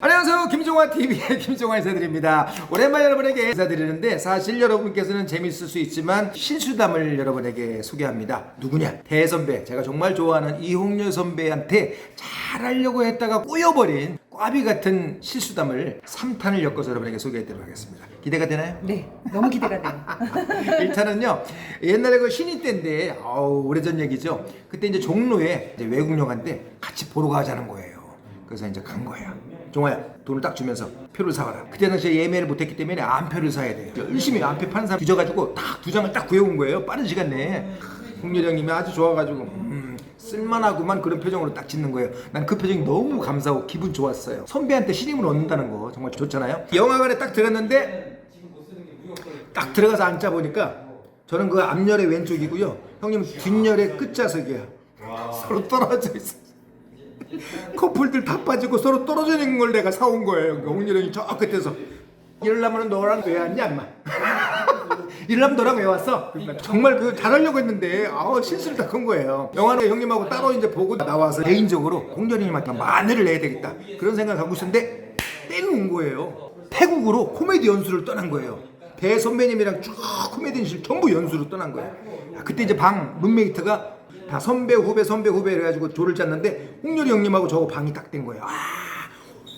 안녕하세요. 김종환 TV의 김종환 인사드립니다. 오랜만에 여러분에게 인사드리는데 사실 여러분께서는 재밌을 수 있지만 실수담을 여러분에게 소개합니다. 누구냐? 대선배. 제가 정말 좋아하는 이홍렬 선배한테 잘하려고 했다가 꼬여버린 꽈비 같은 실수담을 3탄을 엮어서 여러분에게 소개해드리도록 하겠습니다. 기대가 되나요? 네, 너무 기대가 돼요. 1차는요 옛날에 그 신인 때인데 아우 오래전 얘기죠. 그때 이제 종로에 이제 외국 영화인데 같이 보러 가자는 거예요. 그래서 이제 간 거야 종아야 돈을 딱 주면서 표를 사와라. 그때 당시에 예매를 못했기 때문에 암표를 사야 돼요. 열심히 암표 파는 사람 뒤져가지고 딱 두 장을 딱 구해온 거예요. 빠른 시간 내에. 홍렬 형님이 아주 좋아가지고 음, 쓸만하구만 그런 표정으로 딱 짓는 거예요. 난 그 표정이 너무 감사하고 기분 좋았어요. 선배한테 신임을 얻는다는 거 정말 좋잖아요. 영화관에 딱 들어갔는데 딱 들어가서 앉자 보니까 저는 그 앞열의 왼쪽이고요. 형님 뒷열의 끝좌석이에요. 서로 떨어져 있어. 커플들 다 빠지고 서로 떨어져 있는 걸 내가 사온 거예요. 그러니까 홍렬 형이 저 끝에서 이럴라면 너랑 왜 왔냐 인마. 이럴라면 너랑 왜 왔어? 그러니까 정말 그 잘하려고 했는데 아우 실수를 다 큰 거예요. 영화는 형님하고 따로 이제 보고 나와서 개인적으로 홍렬 형님한테 만회를 내야 되겠다 그런 생각을 하고 있었는데 때는 온 거예요. 태국으로 코미디 연수를 떠난 거예요. 배 선배님이랑 쭉 코미디 연수를 전부 연수로 떠난 거예요. 야, 그때 이제 방 룸메이트가 다 선배 후배 선배 후배 그래가지고 조를 짰는데 홍렬이 형님하고 저거 방이 딱 된 거예요. 아,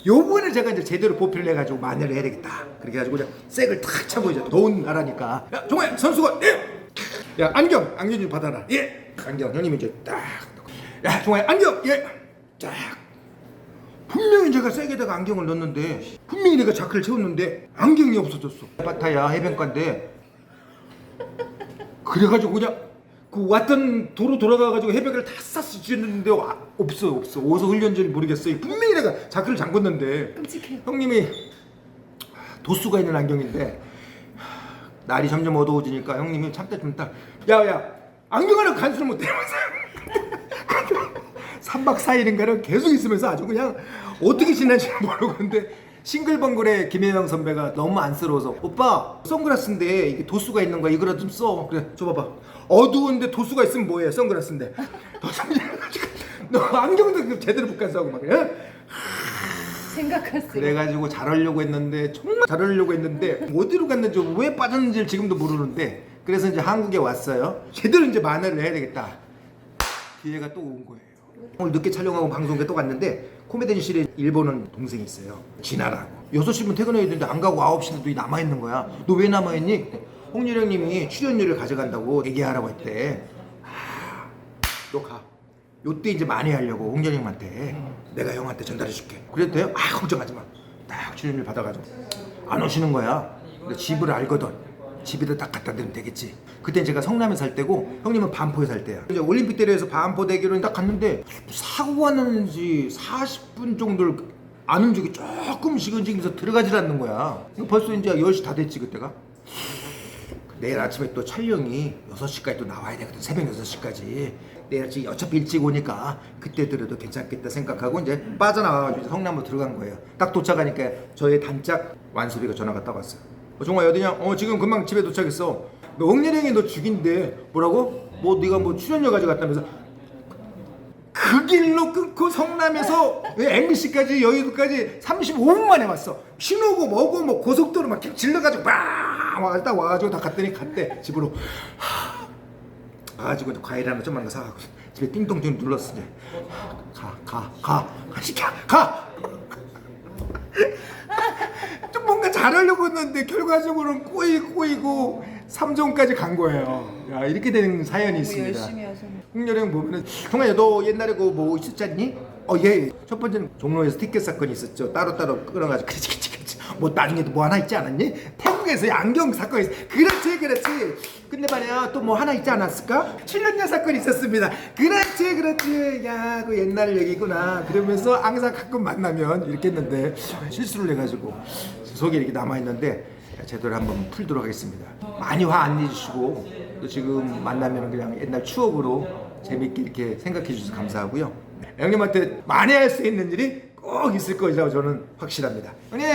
요번에 제가 이제 제대로 보필을 해가지고 만회를 해야 되겠다. 그렇게 해가지고 그냥 색을 탁 차고 이제 더운 나라니까. 야 정말 선수가 예. 야 안경 안경 좀 받아라. 예. 안경 형님이 이제 딱. 야 정말 안경 예. 쫙. 분명히 제가 세게다가 안경을 넣었는데 분명히 내가 자크를 채웠는데 안경이 없어졌어. 바타야 해변가인데 그래가지고 그냥 그 왔던 도로 돌아가가지고 해변가를 다 와, 없어 없어 어디서 흘렸는지 모르겠어요. 분명히 내가 자크를 잠궜는데 끔찍해. 형님이 도수가 있는 안경인데 날이 점점 어두워지니까 형님이 참다 참다 야야 안경 하나 간수를 못해면서요 3박 4일인가를 계속 있으면서 아주 그냥 어떻게 지낸지 모르고 근데 싱글벙글의 김혜영 선배가 너무 안쓰러워서 오빠 선글라스인데 이게 도수가 있는 거야? 이거라도 좀 써. 그래 줘봐봐. 어두운데 도수가 있으면 뭐해 선글라스인데? 너 안경도 제대로 못 간다고 막 그래? 생각할 수. 그래가지고 잘하려고 했는데 정말 잘하려고 했는데 어디로 갔는지 왜 빠졌는지 지금도 모르는데 그래서 이제 한국에 왔어요. 제대로 이제 만회를 해야 되겠다. 기회가 또 온 거예요 오늘 늦게 촬영하고 방송국에 또 갔는데 코미디실에 일본은 동생이 있어요 진아라고 6시면 퇴근해야 되는데 안 가고 9시인데 너 남아있는 거야 너 왜 남아있니? 홍렬 형님이 출연료를 가져간다고 얘기하라고 했대 너 가. 요때 이제 많이 하려고 홍렬 형한테 내가 형한테 전달해 줄게. 그래도 돼요? 아 걱정하지 마. 딱 출연료 받아가지고 안 오시는 거야. 근데 집을 알거든. 집에다 딱 갖다 대면 되겠지. 그때 제가 성남에 살 때고 형님은 반포에 살 때야. 이제 올림픽 대로에서 반포 대교를 딱 갔는데 사고가 났는지 40분 정도를 안 움직이 조금씩 움직이면서 들어가질 않는 거야. 벌써 이제 10시 다 됐지 그때가. 내일 아침에 또 촬영이 6시까지 또 나와야 되거든 새벽 6시까지 내일 아침 어차피 일찍 오니까 그때 들어도 괜찮겠다 생각하고 이제 빠져나와가지고 성남으로 들어간 거예요 딱 도착하니까 저의 단짝 완수비가 전화가 딱 왔어요 어, 종아 어디냐? 어 지금 금방 집에 도착했어 너 옥렬형이 너 죽인데 뭐라고? 뭐 네가 뭐 출연료 가져갔다면서 그 길로 끊고 성남에서 MBC까지 여의도까지 35분 만에 왔어. 신호고 뭐고 뭐 고속도로 막 질러가지고 빵 와, 딱 와가지고 다 갔더니 갔대 집으로. 하, 가가지고 이제 과일 하나 좀만 더 사가고 집에 띵동 좀 눌렀어 이제. 가, 가, 가, 가, 시켜, 가. 좀 뭔가 잘하려고 했는데 결과적으로는 꼬이고 꼬이고 3점까지 간 거예요. 야, 이렇게 되는 사연이 너무 있습니다. 열심히 하셨네. 홍렬형 보면은 동아야 너 옛날에 그뭐 있었잖니? 어 예. 첫 번째는 종로에서 티켓 사건이 있었죠. 따로따로 끌어가지고 그렇지 그렇지 그렇지. 뭐 나중에도 뭐 하나 있지 않았니? 태국에서 안경 있어. 그렇지 그렇지. 근데 말이야 또 뭐 하나 있지 않았을까? 7년전 사건이 있었습니다. 그렇지 그렇지. 야그 옛날 얘기구나. 그러면서 항상 가끔 만나면 이렇게 했는데 실수를 해가지고 속에 이렇게 남아 있는데 제대로 한번 풀도록 하겠습니다. 많이 화 안 내주시고 또 지금 만나면 그냥 옛날 추억으로 재밌게 이렇게 생각해 주셔서 감사하고요. 형님한테 많이 할 수 있는 일이 꼭 있을 거라고 저는 확실합니다. 형님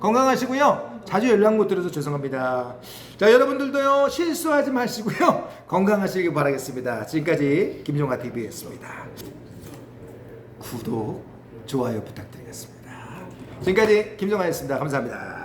건강하시고요. 자주 연락 못 드려서 죄송합니다. 자 여러분들도요 실수하지 마시고요 건강하시길 바라겠습니다. 지금까지 김종아 TV였습니다. 구독, 좋아요 부탁드리겠습니다. 지금까지 김정환이었습니다. 감사합니다.